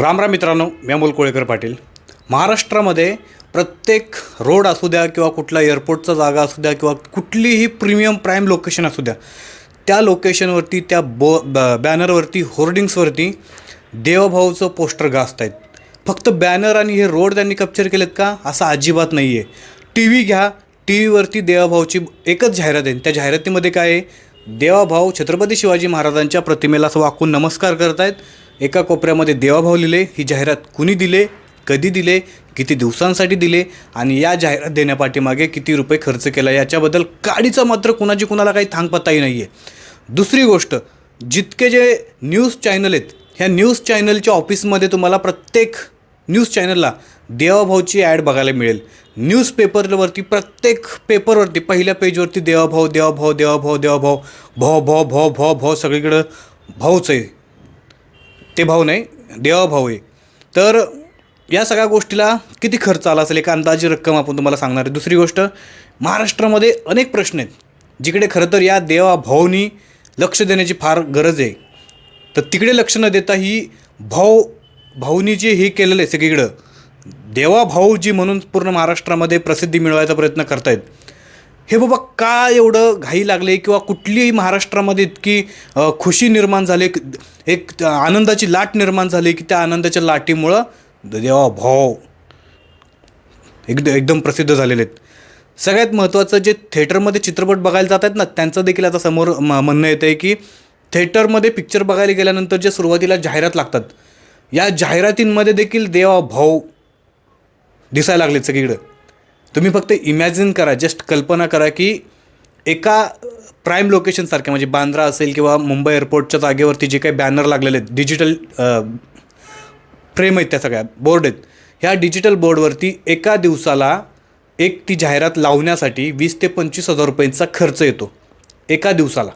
राम राम मित्रांनो मी अमोल कोळेकर पाटील. महाराष्ट्रामध्ये प्रत्येक रोड असू द्या किंवा कुठला एअरपोर्टचा जागा असू द्या किंवा कुठलीही प्रीमियम प्राईम लोकेशन असू द्या त्या लोकेशनवरती त्या बो ब बॅनरवरती होर्डिंग्सवरती देवभाऊचं पोस्टर गाजत आहेत. फक्त बॅनर आणि हे रोड त्यांनी कॅप्चर केलेत का? असं अजिबात नाही आहे टी व्ही घ्या टी व्हीवरती देवाभाऊची एकच जाहिरात आहे. त्या जाहिरातीमध्ये काय आहे? देवाभाऊ छत्रपती शिवाजी महाराजांच्या प्रतिमेला असं वाकून नमस्कार करत आहेत एका कोपऱ्यामध्ये देवाभाव लिहिले ही जाहिरात कुणी दिले कधी दिले किती दिवसांसाठी दिले आणि या जाहिरात देण्यापाठीमागे किती रुपये खर्च केला याच्याबद्दल काडीचं मात्र कुणाची कुणाला काही थांगपत्ताही नाही आहे दुसरी गोष्ट जितके जे न्यूज चॅनल आहेत ह्या न्यूज चॅनलच्या ऑफिसमध्ये तुम्हाला प्रत्येक न्यूज चॅनलला देवाभाऊची ॲड बघायला मिळेल. न्यूजपेपरवरती प्रत्येक पेपरवरती पहिल्या पेजवरती देवाभाऊ देवाभाऊ देवाभाऊ देवाभाऊ भाव भाव भाव भाव भाव सगळीकडं भाऊच आहे. ते भाऊ नाही देवाभाऊ आहे. तर या सगळ्या गोष्टीला किती खर्च आला असेल एक अंदाजी रक्कम आपण तुम्हाला सांगणार आहे. दुसरी गोष्ट महाराष्ट्रामध्ये अनेक प्रश्न आहेत जिकडे खरं तर या देवाभाऊनी लक्ष देण्याची फार गरज आहे. तर तिकडे लक्ष न देता ही भाऊ भाऊनी जे हे केलेलं आहे सगळीकडं देवाभाऊ जी म्हणून पूर्ण महाराष्ट्रामध्ये प्रसिद्धी मिळवायचा प्रयत्न करतायत हे बाबा का एवढं घाई लागले किंवा कुठलीही महाराष्ट्रामध्ये इतकी खुशी निर्माण झाली एक आनंदाची लाट निर्माण झाली की त्या आनंदाच्या लाटीमुळं देवा भाव एकदम एकदम प्रसिद्ध झालेले आहेत. सगळ्यात महत्त्वाचं जे थिएटरमध्ये चित्रपट बघायला जात आहेत ना त्यांचं देखील आता समोर म म्हणणं येतं आहे की थिएटरमध्ये पिक्चर बघायला गेल्यानंतर जे सुरुवातीला जाहिरात लागतात या जाहिरातींमध्ये देखील देवा भाऊ दिसायला लागलेत सगळीकडं. तुम्ही फक्त इमॅजिन करा जस्ट कल्पना करा की एका प्राईम लोकेशनसारख्या म्हणजे बांद्रा असेल किंवा मुंबई एअरपोर्टच्या जागेवरती जे काही बॅनर लागलेले आहेत डिजिटल फ्रेम आहेत त्या सगळ्या बोर्ड आहेत. ह्या डिजिटल बोर्डवरती एका दिवसाला एक ती जाहिरात लावण्यासाठी वीस ते पंचवीस हजार रुपयांचा खर्च येतो. एका दिवसाला.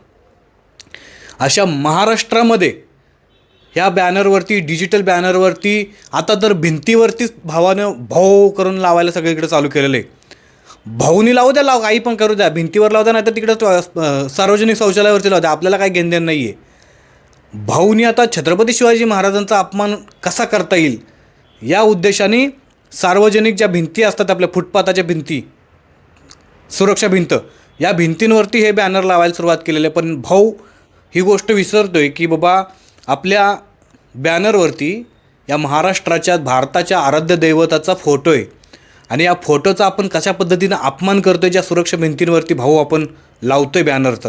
अशा महाराष्ट्रामध्ये ह्या बॅनरवरती डिजिटल बॅनरवरती आता तर भिंतीवरतीच भावानं भाऊ करून लावायला सगळीकडे चालू केलेलं आहे. भाऊनी लावू द्या लाव काही पण करू द्या. भिंतीवर लावू द्या नाही तर तिकडं सार्वजनिक शौचालयावरती लावू द्या. आपल्याला काही घेणदेण नाही आहे भाऊनी आता छत्रपती शिवाजी महाराजांचा अपमान कसा करता येईल? या उद्देशाने सार्वजनिक ज्या भिंती असतात आपल्या फुटपाथाच्या भिंती सुरक्षा भिंत या भिंतींवरती हे बॅनर लावायला सुरुवात केलेली आहे. पण भाऊ ही गोष्ट विसरतो आहे की बाबा आपल्या बॅनरवरती या महाराष्ट्राच्या भारताच्या आराध्य दैवताचा फोटो आहे. आणि या फोटोचा आपण कशा पद्धतीनं अपमान करतो आहे ज्या सुरक्षा भिंतींवरती भाऊ आपण लावतो आहे बॅनर तर?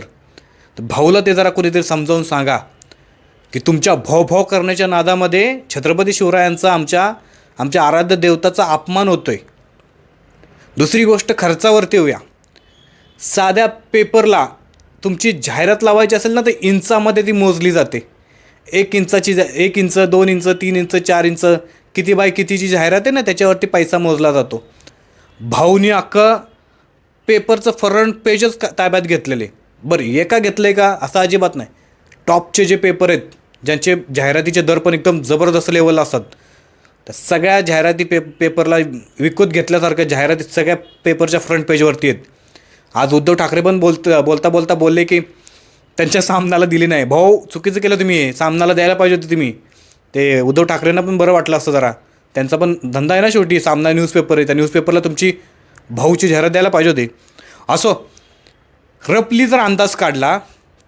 तर भाऊला ते जरा कोणीतरी समजावून सांगा की तुमच्या भावभाव करण्याच्या नादामध्ये छत्रपती शिवरायांचा आमच्या आमच्या आराध्य देवताचा अपमान होतो आहे दुसरी गोष्ट खर्चावरती येऊया. साध्या पेपरला तुमची जाहिरात लावायची असेल ना तर इंचामध्ये ती मोजली जाते. एक इंचाची जा एक इंच दोन इंच तीन इंच चार इंच किती बाय कितीची जाहिरात आहे ना त्याच्यावरती पैसा मोजला जातो. भाऊनी अख्खं पेपरचं फ्रंट पेजच का ताब्यात घेतलेले. बरं एका घेतलं आहे का? असं अजिबात नाही. टॉपचे जे पेपर आहेत ज्यांचे जाहिरातीचे दर पण एकदम जबरदस्त लेवल असतात त्या सगळ्या जाहिराती पे पेपरला विकत घेतल्यासारख्या जाहिराती सगळ्या पेपरच्या फ्रंट पेजवरती आहेत. आज उद्धव ठाकरे पण बोलत बोलता बोलता बोलले की त्यांच्या सामनाला दिली नाही. भाऊ चुकीचं केलं तुम्ही. सामनाला द्यायला पाहिजे होते तुम्ही. ते उद्धव ठाकरेंना पण बरं वाटलं असतं जरा. त्यांचा पण धंदा आहे ना शेवटी. सामना न्यूजपेपर आहे. त्या न्यूजपेपरला तुमची भाऊची जाहिरात द्यायला पाहिजे होती. असो रपली जर अंदाज काढला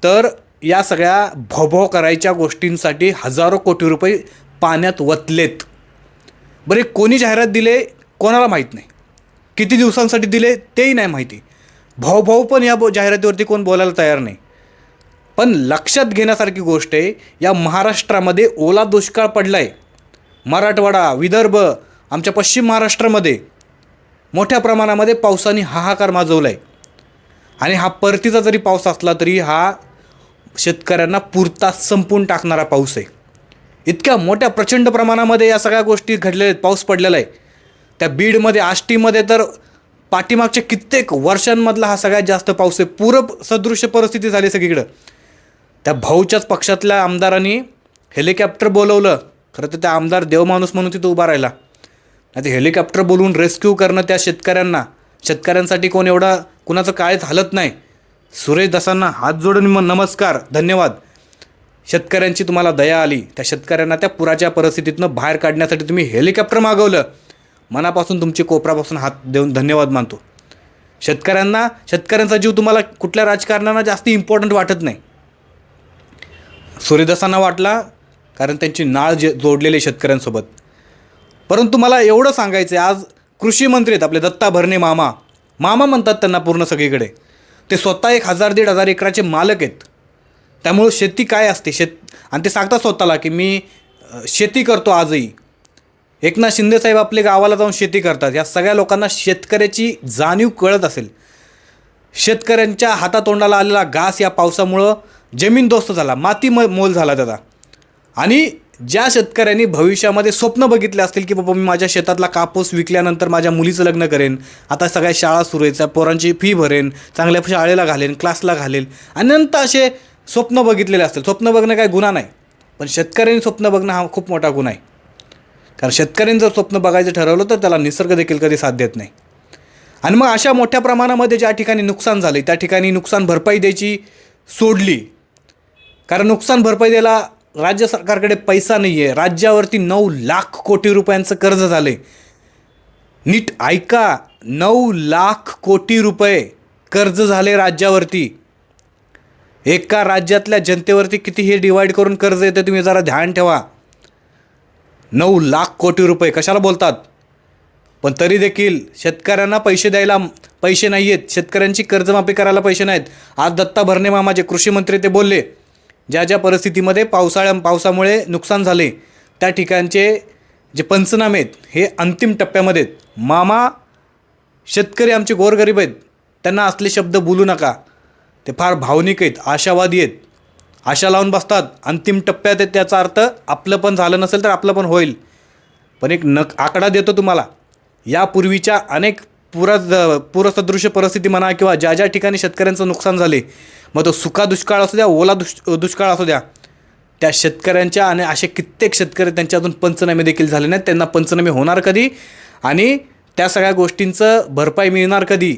तर या सगळ्या भोभो करायच्या गोष्टींसाठी हजारो कोटी रुपये पाण्यात वतलेत. बरे कोणी जाहिरात दिले कोणाला माहीत नाही. किती दिवसांसाठी दिले तेही नाही माहिती. भाऊ भाऊ पण या बो जाहिरातीवरती कोण बोलायला तयार नाही. पण लक्षात घेण्यासारखी गोष्ट आहे या महाराष्ट्रामध्ये ओला दुष्काळ पडला आहे मराठवाडा विदर्भ आमच्या पश्चिम महाराष्ट्रामध्ये मोठ्या प्रमाणामध्ये पावसाने हाहाकार माजवला आहे आणि हा परतीचा जरी पाऊस असला तरी हा शेतकऱ्यांना पुरता संपून टाकणारा पाऊस आहे. इतक्या मोठ्या प्रचंड प्रमाणामध्ये या सगळ्या गोष्टी घडलेल्या आहेत पाऊस पडलेला आहे. त्या बीडमध्ये आष्टीमध्ये तर पाठीमागच्या कित्येक वर्षांमधला हा सगळ्यात जास्त पाऊस आहे. पूरब सदृश्य परिस्थिती झाली सगळीकडं. त्या भाऊच्याच पक्षातल्या आमदारांनी हेलिकॉप्टर बोलवलं. खरं तर त्या आमदार देवमाणूस म्हणून तिथं उभा राहिला. नाही ते हेलिकॉप्टर बोलवून रेस्क्यू करणं त्या शेतकऱ्यांना. शेतकऱ्यांसाठी कोण एवढा कुणाचं काळच हलत नाही. सुरेश दासांना हात जोडून म- नमस्कार धन्यवाद. शेतकऱ्यांची तुम्हाला दया आली. त्या शेतकऱ्यांना त्या पुराच्या परिस्थितीतनं बाहेर काढण्यासाठी तुम्ही हेलिकॉप्टर मागवलं. मनापासून तुमची कोपरापासून हात देऊन धन्यवाद मानतो. शेतकऱ्यांना शेतकऱ्यांचा जीव तुम्हाला कुठल्या राजकारणांना जास्त इम्पॉर्टंट वाटत नाही. सूर्यदासांना वाटला कारण त्यांची नाळ जे जोडलेली शेतकऱ्यांसोबत. परंतु मला एवढं सांगायचं आहे आज कृषी मंत्री आहेत आपले दत्ता भरणे मामा. मामा म्हणतात त्यांना पूर्ण सगळीकडे. ते स्वतः एक हजार दीड हजार एकराचे मालक आहेत. त्यामुळं शेती काय असते? शेत आणि ते सांगतात स्वतःला की मी शेती करतो आजही. एकनाथ शिंदेसाहेब आपले गावाला जाऊन शेती करतात. या सगळ्या लोकांना शेतकऱ्याची जाणीव कळत असेल. शेतकऱ्यांच्या हातातोंडाला आलेला घास या पावसामुळं जमीनदोस्त झाला माती म मोल झाला त्याचा. आणि ज्या शेतकऱ्यांनी भविष्यामध्ये स्वप्न बघितले असतील की बाबा मी माझ्या शेतातला कापूस विकल्यानंतर माझ्या मुलीचं लग्न करेन आता सगळ्या शाळा सुरू आहेत त्या पोरांची फी भरेन चांगल्या शाळेला घालेन क्लासला घालेल अनंत असे स्वप्न बघितलेले असतील. स्वप्न बघणं काय गुन्हा नाही पण शेतकऱ्यांनी स्वप्न बघणं हा खूप मोठा गुन्हा आहे. कारण शेतकऱ्यांनी जर स्वप्न बघायचं ठरवलं तर त्याला निसर्ग देखील कधी साथ देत नाही. आणि मग अशा मोठ्या प्रमाणामध्ये ज्या ठिकाणी नुकसान झाले त्या ठिकाणी नुकसान भरपाई द्यायची सोडली कारण नुकसान भरपाई द्यायला राज्य सरकारकडे पैसा नाही आहे राज्यावरती नऊ लाख कोटी रुपयांचं कर्ज झालं आहे नीट ऐका नऊ लाख कोटी रुपये कर्ज झाले राज्यावरती. एका राज्यातल्या जनतेवरती किती हे डिवाईड करून कर्ज येतं तुम्ही जरा ध्यान ठेवा. नऊ लाख कोटी रुपये कशाला बोलतात? पण तरी देखील शेतकऱ्यांना पैसे द्यायला पैसे नाही आहेत शेतकऱ्यांची कर्जमाफी करायला पैसे नाहीत. आज दत्ता भरणे मामा जे कृषी मंत्री ते बोलले ज्या ज्या परिस्थितीमध्ये पावसाळ्या पावसामुळे नुकसान झाले त्या ठिकाणचे जे पंचनामे आहेत हे अंतिम टप्प्यामध्ये आहेत. मामा शेतकरी आमचे गोरगरीब आहेत त्यांना असले शब्द बोलू नका. ते फार भावनिक आहेत आशावादी आहेत. आशा लावून बसतात. अंतिम टप्प्यात आहेत त्याचा अर्थ आपलं पण झालं नसेल तर आपलं पण होईल. पण एक नक आकडा देतो तुम्हाला. यापूर्वीच्या अनेक पुरा पूरसदृश्य परिस्थिती म्हणा किंवा ज्या ज्या ठिकाणी शेतकऱ्यांचं नुकसान झाले मग तो सुका दुष्काळ असू द्या ओला दुष् दुष्काळ असू द्या त्या शेतकऱ्यांच्या आणि असे कित्येक शेतकरी त्यांच्या अजून पंचनामे देखील झाले नाहीत. त्यांना पंचनामे होणार कधी? आणि त्या सगळ्या गोष्टींचं भरपाई मिळणार कधी?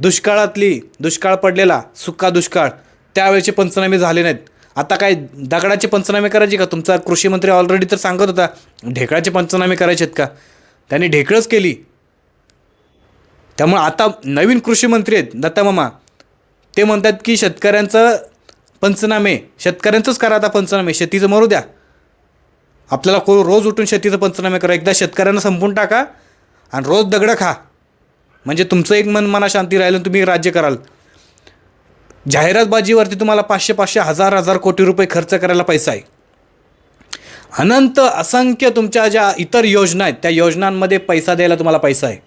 दुष्काळातली दुष्काळ पडलेला सुका दुष्काळ त्यावेळेचे पंचनामे झाले नाहीत. आता काय दगडाचे पंचनामे करायचे का? तुमचा कृषी मंत्री ऑलरेडी तर सांगत होता ढेकळाचे पंचनामे करायचे आहेत का? त्यांनी ढेकळच केली. त्यामुळे आता नवीन कृषी मंत्री आहेत दत्तामामा ते म्हणतात की शेतकऱ्यांचं पंचनामे शेतकऱ्यांचंच करा आता पंचनामे शेतीचं मरू द्या. आपल्याला को रोज उठून शेतीचं पंचनामे करा. एकदा शेतकऱ्यांना संपून टाका आणि रोज दगडं खा. म्हणजे तुमचं एक मन मना शांती राहील तुम्ही राज्य कराल. जाहिरातबाजीवरती तुम्हाला पाचशे पाचशे हजार हजार कोटी रुपये खर्च करायला पैसा आहे. अनंत असंख्य तुमच्या ज्या इतर योजना आहेत त्या योजनांमध्ये पैसा द्यायला तुम्हाला पैसा आहे.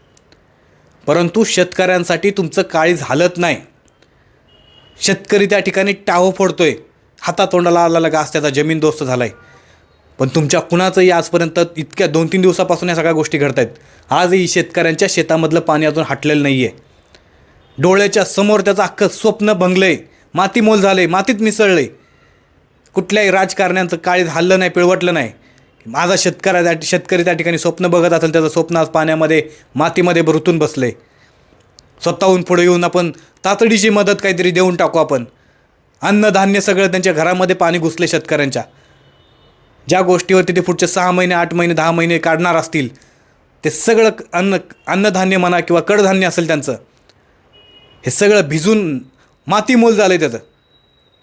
परंतु शेतकऱ्यांसाठी तुमचं काळीज हालत नाही. शेतकरी त्या ठिकाणी टाहो फोडतोय. हातातोंडाला आलेला आज त्याचा जमीनदोस्त झाला आहे पण तुमच्या कुणाचंही आजपर्यंत इतक्या दोन तीन दिवसापासून या सगळ्या गोष्टी घडत आहेत आजही शेतकऱ्यांच्या शेतामधलं पाणी अजून हटलेलं नाही आहे डोळ्याच्या समोर त्याचं अख्खं स्वप्न भंगलंय. मातीमोल झालंय मातीत मिसळलंय. कुठल्याही राजकारण्यांचं काळीज हल्लं नाही पिळवटलं नाही. माझा शेतकऱ्या त्या शेतकरी त्या ठिकाणी स्वप्न बघत असेल त्याचं स्वप्न आज पाण्यामध्ये मातीमध्ये रुतून आहे स्वतःहून पुढे येऊन आपण तातडीची मदत काहीतरी देऊन टाकू आपण. अन्नधान्य सगळं त्यांच्या घरामध्ये पाणी घुसले शेतकऱ्यांच्या. ज्या गोष्टीवरती ते पुढचे सहा महिने आठ महिने दहा महिने काढणार असतील ते सगळं अन्न अन्नधान्य म्हणा किंवा कडधान्य असेल त्यांचं हे सगळं भिजून मातीमोल झालं आहे त्याचं.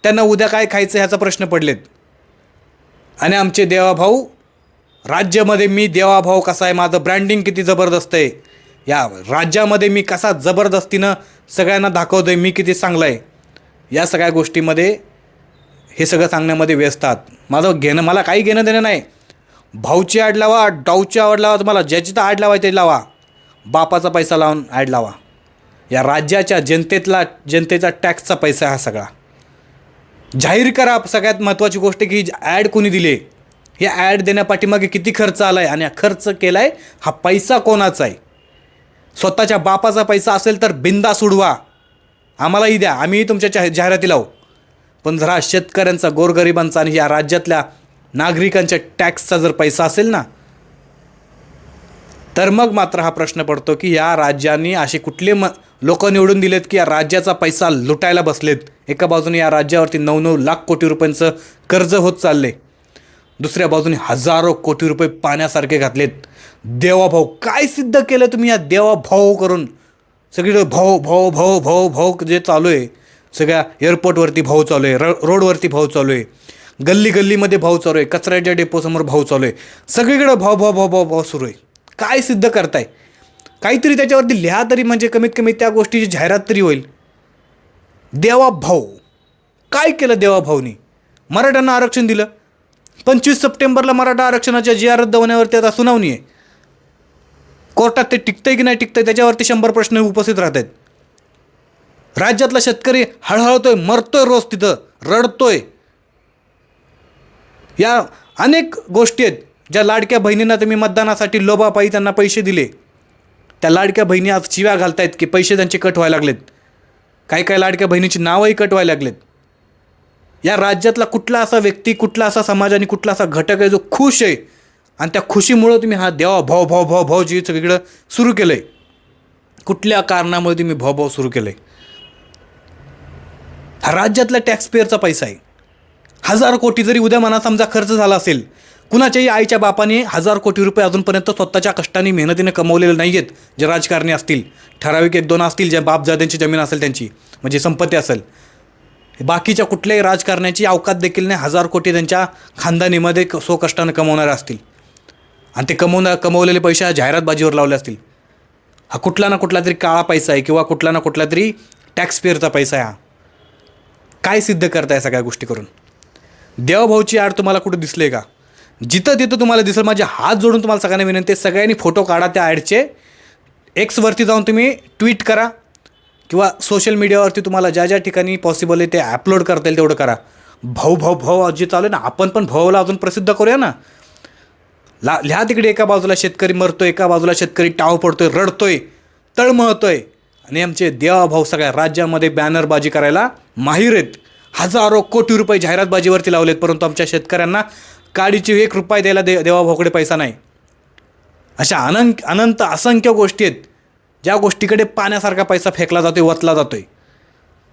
त्यांना उद्या काय खायचं ह्याचा प्रश्न पडलेत. आणि आमचे देवाभाऊ राज्यामध्ये मी देवाभाऊ कसा आहे माझं ब्रँडिंग किती जबरदस्त आहे. या राज्यामध्ये मी कसा जबरदस्तीनं सगळ्यांना दाखवतो आहे मी किती चांगला आहे या सगळ्या गोष्टीमध्ये हे सगळं सांगण्यामध्ये व्यस्त माझं घेणं मला काही घेणं देणं नाही. भाऊची आड लावा डाऊची ॲड लावा तुम्हाला ज्याची तर आड लावायची लावा. बापाचा पैसा लावून ॲड लावा. या राज्याच्या जनतेतला जनतेचा टॅक्सचा पैसा हा सगळा. जाहीर करा सगळ्यात महत्त्वाची गोष्ट की ॲड कोणी दिले? हे ॲड देण्यापाठीमागे किती खर्च आला आहे आणि हा खर्च केला आहे हा पैसा कोणाचा आहे? स्वतःच्या बापाचा पैसा असेल तर बिंदा सोडवा आम्हालाही द्या आम्हीही तुमच्या जाहि जाहिराती लावू. पण जरा शेतकऱ्यांचा गोरगरिबांचा आणि या राज्यातल्या नागरिकांच्या टॅक्सचा जर पैसा असेल ना तर मग मात्र हा प्रश्न पडतो की या राज्यांनी असे कुठले म लोक निवडून दिलेत की या राज्याचा पैसा लुटायला बसलेत? एका बाजूने या राज्यावरती नऊ नऊ लाख कोटी रुपयांचं कर्ज होत चालले दुसऱ्या बाजूने हजारो कोटी रुपये पाण्यासारखे घातलेत. देवाभाऊ काय सिद्ध केलं तुम्ही या देवाभाऊ करून? सगळीकडे भाऊ भाऊ भाऊ भाऊ भाऊ जे चालू आहे सगळ्या एअरपोर्टवरती भाऊ चालू आहे र रोडवरती भाऊ चालू आहे गल्ली गल्लीमध्ये भाऊ चालू आहे कचऱ्याच्या डेपोसमोर भाऊ चालू आहे सगळीकडे भाव भाव भाव भाव भाव सुरू आहे. काय सिद्ध करताय? काहीतरी त्याच्यावरती लिहा तरी म्हणजे कमीत कमी त्या गोष्टीची जाहिरात तरी होईल. देवा भाऊ काय केलं देवा भाऊनी मराठ्यांना आरक्षण दिलं. पंचवीस सप्टेंबरला मराठा आरक्षणाच्या जी आर रद्द होण्यावरती आता सुनावणी आहे. कोर्टात ते टिकतंय की नाही टिकतंय त्याच्यावरती शंभर प्रश्न उपस्थित राहत आहेत राज्यातला शेतकरी हळहळतोय मरतोय रोज तिथं रडतोय. या अनेक गोष्टी आहेत ज्या लाडक्या बहिणींना तुम्ही मतदानासाठी लोभापायी त्यांना पैसे दिले. त्या लाडक्या बहिणी आज शिव्या घालतायत की पैसे त्यांचे कट व्हायला लागलेत. काही काही लाडक्या बहिणीची नावंही कट व्हायला लागलेत. या राज्यातला कुठला असा व्यक्ती कुठला असा समाज आणि कुठला असा घटक आहे जो खुश आहे? आणि त्या खुशीमुळं तुम्ही हा देवा भाव भाव भाव भाव जी सगळीकडं सुरू केलं आहे कुठल्या कारणामुळे तुम्ही भाव भाव सुरू केलं आहे हा राज्यातला टॅक्सपेअरचा पैसा आहे. हजार कोटी जरी उद्या मना समजा खर्च झाला असेल कुणाच्याही आईच्या बापाने हजार कोटी रुपये अजूनपर्यंत स्वतःच्या कष्टाने मेहनतीने कमवलेले नाही आहेत जे राजकारणी असतील. ठराविक एक दोन असतील ज्या बापजाद्यांची जमीन असेल त्यांची म्हणजे संपत्ती असेल. बाकीच्या कुठल्याही राजकारण्याची अवकात देखील नाही हजार कोटी त्यांच्या खानदानीमध्ये क- स्वकष्टानं कमवणारे असतील. आणि ते कमवून कमवलेले पैसे हा जाहिरातबाजीवर लावले असतील. हा कुठला ना कुठला तरी काळा पैसा आहे किंवा कुठला ना कुठला तरी टॅक्स पेअरचा पैसा आहे हा. काय सिद्ध करताय सगळ्या गोष्टी करून? देवभाऊची आड तुम्हाला कुठं दिसले का? जिथं तिथं तुम्हाला दिसेल माझे हात जोडून तुम्हाला सगळ्यांना विनंती आहे, सगळ्यांनी फोटो काढा त्या ॲडचे एक्सवरती जाऊन तुम्ही ट्विट करा किंवा सोशल मीडियावरती तुम्हाला ज्या ज्या ठिकाणी पॉसिबल आहे ते अपलोड करता येईल तेवढं करा. भाऊ भाऊ भाऊ जे चालू आहे ना आपण पण भाऊला अजून प्रसिद्ध करूया ना. ला लिहा तिकडे एका बाजूला शेतकरी मरतोय एका बाजूला शेतकरी टाव पडतोय रडतोय तळमळतोय आणि आमचे देवाभाऊ सगळ्या राज्यामध्ये बॅनरबाजी करायला माहीर आहेत. हजारो कोटी रुपये जाहिरातबाजीवरती लावलेत परंतु आमच्या शेतकऱ्यांना काडीची एक रुपये द्यायला दे देवाभाऊकडे पैसा नाही. अशा अनंत अनंत असंख्य गोष्टी आहेत ज्या गोष्टीकडे पाण्यासारखा पैसा फेकला जातोय वतला जातोय.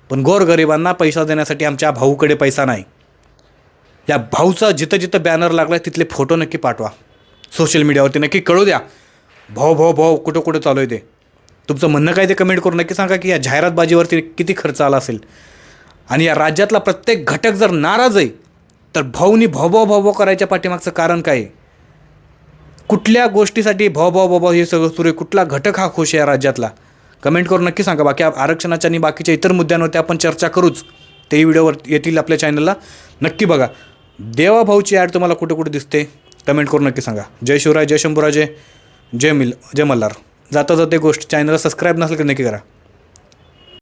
पण गोरगरिबांना पैसा देण्यासाठी आमच्या भाऊकडे पैसा नाही. या भाऊचा जिथं जिथं बॅनर लागला तिथले फोटो नक्की पाठवा. सोशल मीडियावरती नक्की कळू द्या. भाऊ भाऊ भाऊ कुठं कुठं चालू आहे ते? तुमचं म्हणणं काय ते कमेंट करू नक्की सांगा की या जाहिरातबाजीवरती किती खर्च आला असेल? आणि या राज्यातला प्रत्येक घटक जर नाराज आहे तर भाऊनी भाऊभाव भाऊभाव करायच्या पाठीमागचं कारण काय आहे? कुठल्या गोष्टीसाठी भाऊभाव भाऊभाव हे सगळं सुरू आहे? कुठला घटक हा खुश आहे या राज्यातला? कमेंट करून नक्की सांगा. बाकी आरक्षणाच्या आणि बाकीच्या इतर मुद्द्यांवरती आपण चर्चा करूच. तेही व्हिडिओवर येतील आपल्या चॅनलला नक्की बघा. देवा भाऊची ॲड तुम्हाला कुठे कुठे दिसते? कमेंट करून नक्की सांगा. जय शिवराय जय शंभूराजे जय मिल जय मल्हार. जाता जाते गोष्ट चॅनलला सबस्क्राईब नसेल तर नक्की करा.